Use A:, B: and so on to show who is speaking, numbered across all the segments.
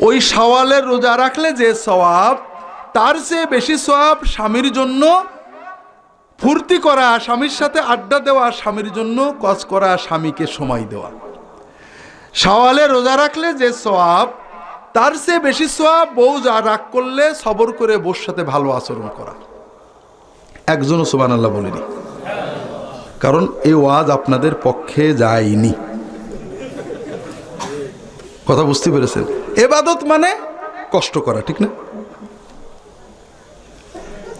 A: ওই সওয়ালের রোজা রাখলে যে সওয়াব, তার চেয়ে বেশি সওয়াব স্বামীর জন্য ফুর্তি করা, স্বামীর সাথে আড্ডা দেওয়া, স্বামীর জন্য কজ করা, স্বামীকে সময় দেওয়া। সওয়ালে রোজা রাখলে যে সওয়াব, তার চেয়ে বেশি সওয়াব বউ যা রাগ করলে সবর করে বউর সাথে ভালো আচরণ করা। একজনও সুবান আল্লাহ বলেনি। কারণ এই ওয়াজ আপনাদের পক্ষে যায়নি। কথা বুঝতে পেরেছেন? এবাদত মানে কষ্ট করা, ঠিক না?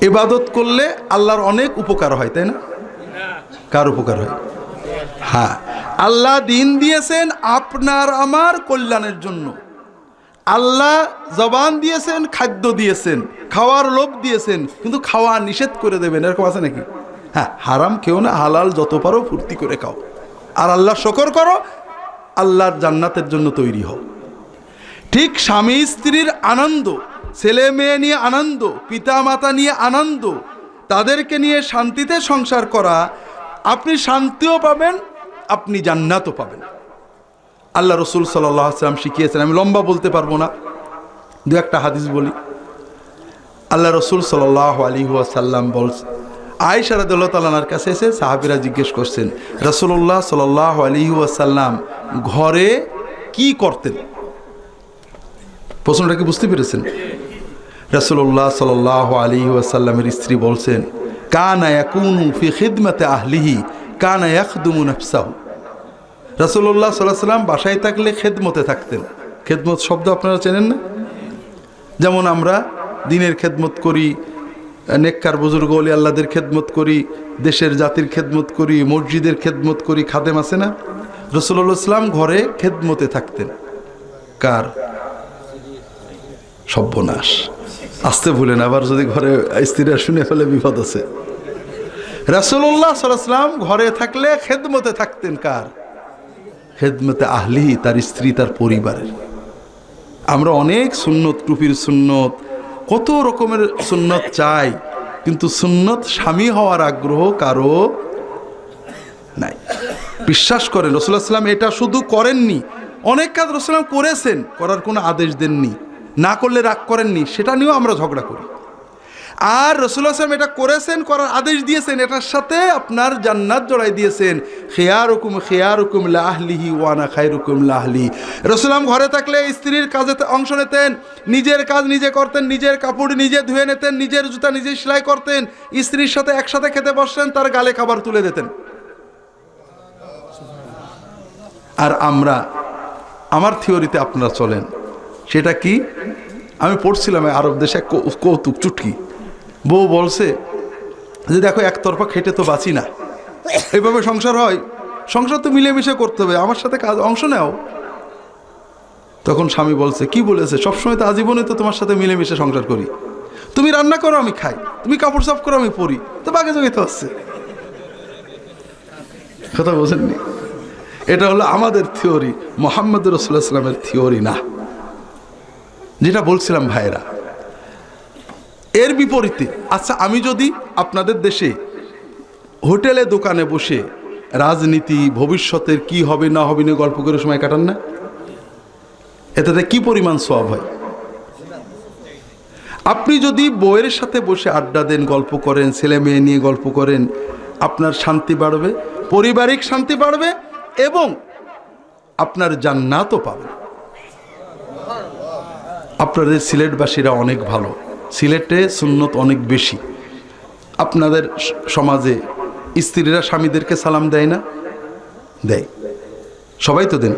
A: এবাদত করলে আল্লাহর অনেক উপকার হয়, তাই না? কার উপকার হয়? হ্যাঁ। আল্লাহ দিন দিয়েছেন আপনার আমার কল্যাণের জন্য। আল্লাহ জবান দিয়েছেন, খাদ্য দিয়েছেন, খাওয়ার লোভ দিয়েছেন, কিন্তু খাওয়া নিষেধ করে দেবেন, এরকম আছে নাকি? হ্যাঁ হারাম কেউ না, হালাল যত পারো ফুর্তি করে খাও। আর আল্লাহ শকর করো, আল্লাহর জান্নাতের জন্য তৈরি হও। ঠিক স্বামী স্ত্রীর আনন্দ, ছেলে মেয়ে নিয়ে আনন্দ পিতা মাতা নিয়ে আনন্দ, তাদেরকে নিয়ে শান্তিতে সংসার করা, আপনি শান্তিও পাবেন, আপনি জান্নাতও পাবেন। আল্লাহ রসুল সাল্লাম শিখিয়েছেন, আমি লম্বা বলতে পারব না, দু একটা হাদিস বলি। আল্লাহ রসুল সাল্লাহ আলী সাল্লাম বলছে আয়সা রাদুল্লাহ তালানার কাছে এসে সাহাবিরা জিজ্ঞেস করছেন রসুল্লাহ সাল্লাহ আলী সাল্লাম ঘরে কি করতেন? প্রশ্নটা কি বুঝতে পেরেছেন? রসুল্লাহ সাল্লাহ আলী ওয়াসাল্লামের স্ত্রী বলছেন, কানা আহলিহি, কানা ইয়াখদুমু রসুল্লাহ সাল্লাহ সাল্লাম বাসায় থাকলে খেদমতে থাকতেন। খেদমত শব্দ আপনারা চেনেন না? যেমন আমরা দিনের খেদমত করি, নেককার বুজুর্গ অলি আল্লাদের খেদমত করি, দেশের জাতির খেদমত করি, মসজিদের খেদমত করি, খাদেম আছে না? রসুল্লাহ ইসলাম ঘরে খেদমতে থাকতেন। কার? সর্বনাশ। আসতে ভুলেন, আবার যদি ঘরে স্ত্রীরা শুনে ফেলে বিপদ আছে। রাসুল্লাহ সাল্লাম ঘরে থাকলে খেদমতে থাকতেন কার? খেদমতে আহলি, তার স্ত্রী, তার পরিবারের। আমরা অনেক সুন্নত, টুপির সুন্নত, কত রকমের সুন্নত চাই, কিন্তু সুন্নত স্বামী হওয়ার আগ্রহ কারও নাই। বিশ্বাস করেন রসুল্লাহ সাল্লাম এটা শুধু করেননি, অনেক কাজ রসুলাম করেছেন, করার কোনো আদেশ দেননি। না করলে রাগ করেননি, সেটা নিয়েও আমরা ঝগড়া করি। আর রসুল্লাহ সাল্লাম এটা করেছেন, করার আদেশ দিয়েছেন, এটার সাথে আপনার জান্নাত জড়াই দিয়েছেন। খেয়ার হুকুম খেয়ার হুকুম লাহলিহি ওয়ানা খাই রুকুম লাহলি। রসুলাম ঘরে থাকলে স্ত্রীর কাজে অংশ নিতেন, নিজের কাজ নিজে করতেন, নিজের কাপড় নিজে ধুয়ে নিতেন, নিজের জুতা নিজে সেলাই করতেন, স্ত্রীর সাথে একসাথে খেতে বসতেন, তার গালে খাবার তুলে দিতেন। আর আমরা, আমার থিওরিতে আপনারা চলেন। সেটা কি? আমি পড়ছিলাম আরব দেশে এক কৌতুক, চুটকি। বউ বলছে যে দেখো একতরফা খেটে তো বাঁচি না। এইভাবে সংসার হয়। সংসার তো মিলেমিশে করতে হবে। আমার সাথে কাজ, অংশ নেও। তখন স্বামী বলছে, কি বলেছে? সবসময় তো আজীবনে তো তোমার সাথে মিলেমিশে সংসার করি। তুমি রান্না করো, আমি খাই। তুমি কাপড় সাফ করো, আমি পরি। তো বাগে জগে তো হচ্ছে। কথা বোঝেননি? এটা হলো আমাদের থিওরি। মোহাম্মদ রসুল্লাহ সাল্লামের থিওরি না। যেটা বলছিলাম ভাইরা এর বিপরীতে আচ্ছা আমি যদি আপনাদের দেশে হোটেলে, দোকানে বসে রাজনীতি, ভবিষ্যতের কি হবে, না হবে না গল্প করে সময় কাটান না? এটাতে কি পরিমাণ সব হয়? আপনি যদি বইয়ের সাথে বসে আড্ডা দেন, গল্প করেন, ছেলে মেয়ে নিয়ে গল্প করেন, আপনার শান্তি বাড়বে, পারিবারিক শান্তি বাড়বে এবং আপনার জান্নাতও পাবেন। আপনাদের সিলেটবাসীরা অনেক ভালো। সিলেটে সুন্নত অনেক বেশি। আপনাদের সমাজে স্ত্রীরা স্বামীদেরকে সালাম দেয় না? দেয়। সবাই তো দেন।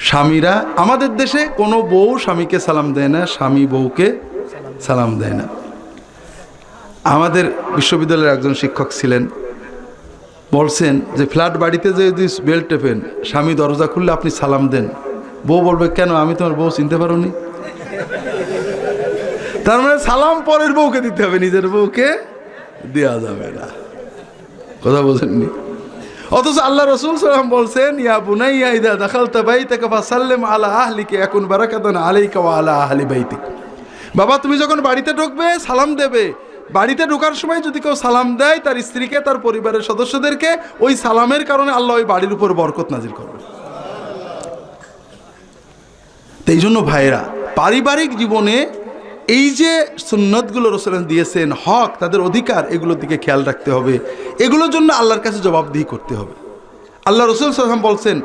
A: স্বামীরা, আমাদের দেশে কোনো বউ স্বামীকে সালাম দেয় না, স্বামী বউকে সালাম দেয় না। আমাদের বিশ্ববিদ্যালয়ের একজন শিক্ষক ছিলেন। বলছেন যে, ফ্ল্যাট বাড়িতে যদি বেল টেপেন, স্বামী দরজা খুললে আপনি সালাম দেন। বউ বলবে, কেন? আমি তোমার বউ চিনতে পারো নি তার মানে সালাম পরের বউকে দিতে হবে, নিজের বউকে দেওয়া যাবে না। কথা বোঝেননি? অথচ আল্লাহ রসুল সালাম বলছেন, ইয়া বুনাইয়া ইদা দাখালতা বাইতাকা ফাসাল্লিম আলা আহলিকে এখন বারাকাতান আলাইকা আলা আহলি বাইতিক। বাবা, তুমি যখন বাড়িতে ঢুকবে, সালাম দেবে। বাড়িতে ঢোকার সময় যদি কেউ সালাম দেয়, তার স্ত্রীকে, তার পরিবারের সদস্যদেরকে, ওই সালামের কারণে আল্লাহ ওই বাড়ির উপর বরকত নাজির করবে। তো এই জন্য ভাইরা পারিবারিক জীবনে এই যে সুন্নতগুলো রসুলান দিয়েছেন, হক, তাদের অধিকার, এগুলোর দিকে খেয়াল রাখতে হবে। এগুলোর জন্য আল্লাহর কাছে জবাবদিহি করতে হবে। আল্লাহ রসুল সাল্লাম বলছেন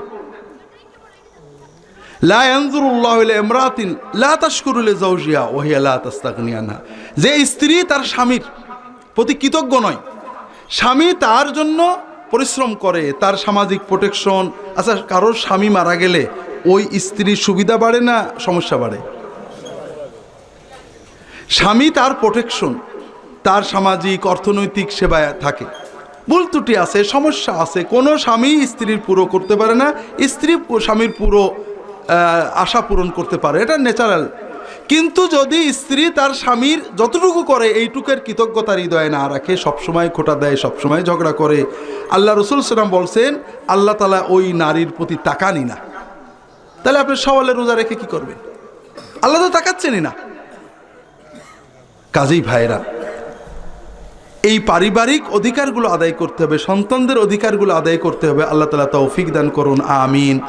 A: যে স্ত্রী তার স্বামীর প্রতি কৃতজ্ঞ নয়, স্বামী তার জন্য পরিশ্রম করে, তার সামাজিক প্রোটেকশন আচ্ছা কারোর স্বামী মারা গেলে ওই স্ত্রীর সুবিধা বাড়ে না সমস্যা বাড়ে? স্বামী তার প্রোটেকশন তার সামাজিক, অর্থনৈতিক সেবায় থাকে। ভুল ত্রুটি আছে, সমস্যা আছে। কোনো স্বামী স্ত্রীর পুরো করতে পারে না, স্ত্রী স্বামীর পুরো আশা পূরণ করতে পারে। এটা ন্যাচারাল কিন্তু যদি স্ত্রী তার স্বামীর যতটুকু করে, এইটুকের কৃতজ্ঞতার হৃদয়ে না রাখে, সবসময় খোটা দেয়, সবসময় ঝগড়া করে। আল্লাহ রসুল সালাম বলছেন, আল্লাহ তালা ওই নারীর প্রতি তাকানি না। তাহলে আপনি সওয়ালে রোজা রেখে কি করবেন? আল্লাহ তো তাকাচ্ছেনই না। কাজেই ভাইরা এই পারিবারিক অধিকারগুলো আদায় করতে হবে, সন্তানদের অধিকারগুলো আদায় করতে হবে। আল্লাহ তালা তৌফিক দান করুন, আমিন।